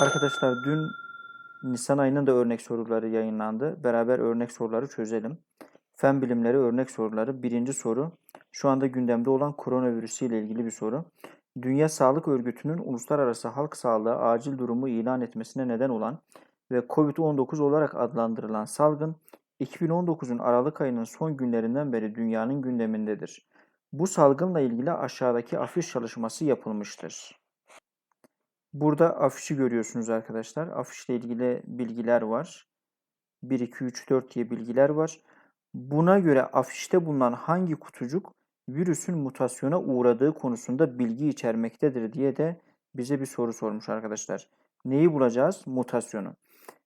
Arkadaşlar dün Nisan ayının da örnek soruları yayınlandı. Beraber örnek soruları çözelim. Fen bilimleri örnek soruları. Birinci soru. Şu anda gündemde olan koronavirüsü ile ilgili bir soru. Dünya Sağlık Örgütü'nün uluslararası halk sağlığı acil durumu ilan etmesine neden olan ve COVID-19 olarak adlandırılan salgın 2019'un Aralık ayının son günlerinden beri dünyanın gündemindedir. Bu salgınla ilgili aşağıdaki afiş çalışması yapılmıştır. Burada afişi görüyorsunuz arkadaşlar. Afişle ilgili bilgiler var. 1, 2, 3, 4 diye bilgiler var. Buna göre afişte bulunan hangi kutucuk virüsün mutasyona uğradığı konusunda bilgi içermektedir diye de bize bir soru sormuş arkadaşlar. Neyi bulacağız? Mutasyonu.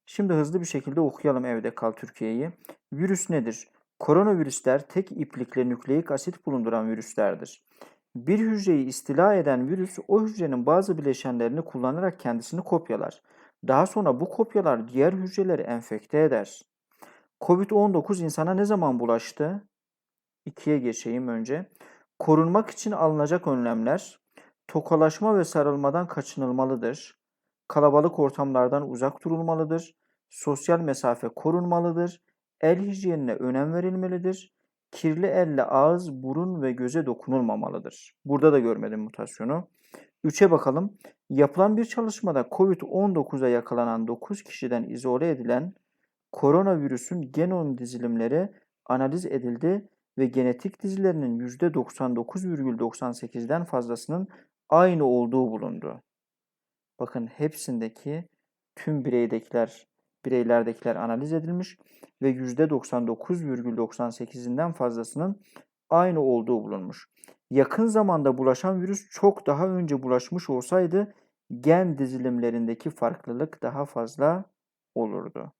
Şimdi hızlı bir şekilde okuyalım evde kal Türkiye'yi. Virüs nedir? Koronavirüsler tek iplikle nükleik asit bulunduran virüslerdir. Bir hücreyi istila eden virüs o hücrenin bazı bileşenlerini kullanarak kendisini kopyalar. Daha sonra bu kopyalar diğer hücreleri enfekte eder. Covid-19 insana ne zaman bulaştı? İkiye geçeyim önce. Korunmak için alınacak önlemler, tokalaşma ve sarılmadan kaçınılmalıdır. Kalabalık ortamlardan uzak durulmalıdır. Sosyal mesafe korunmalıdır. El hijyenine önem verilmelidir. Kirli elle ağız, burun ve göze dokunulmamalıdır. Burada da görmedim mutasyonu. 3'e bakalım. Yapılan bir çalışmada COVID-19'a yakalanan 9 kişiden izole edilen koronavirüsün genom dizilimleri analiz edildi ve genetik dizilerinin %99,98'den fazlasının aynı olduğu bulundu. Bakın hepsindeki tüm bireydekiler, bireylerdekiler analiz edilmiş ve %99,98'inden fazlasının aynı olduğu bulunmuş. Yakın zamanda bulaşan virüs çok daha önce bulaşmış olsaydı gen dizilimlerindeki farklılık daha fazla olurdu.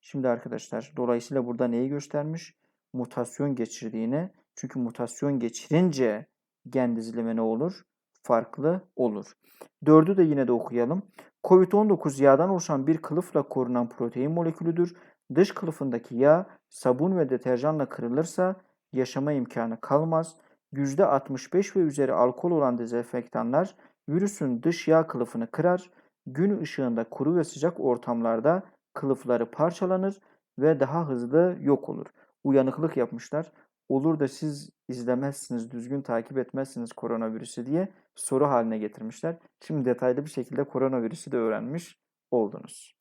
Şimdi arkadaşlar dolayısıyla burada neyi göstermiş? Mutasyon geçirdiğini. Çünkü mutasyon geçirince gen dizilimi ne olur? Farklı olur. Dördü de yine de okuyalım. Covid-19 yağdan oluşan bir kılıfla korunan protein molekülüdür. Dış kılıfındaki yağ sabun ve deterjanla kırılırsa yaşama imkanı kalmaz. %65 ve üzeri alkol olan dezenfektanlar virüsün dış yağ kılıfını kırar. Gün ışığında kuru ve sıcak ortamlarda kılıfları parçalanır ve daha hızlı yok olur. Uyanıklık yapmışlar. Olur da siz izlemezsiniz, düzgün takip etmezsiniz koronavirüsü diye soru haline getirmişler. Şimdi detaylı bir şekilde koronavirüsü de öğrenmiş oldunuz.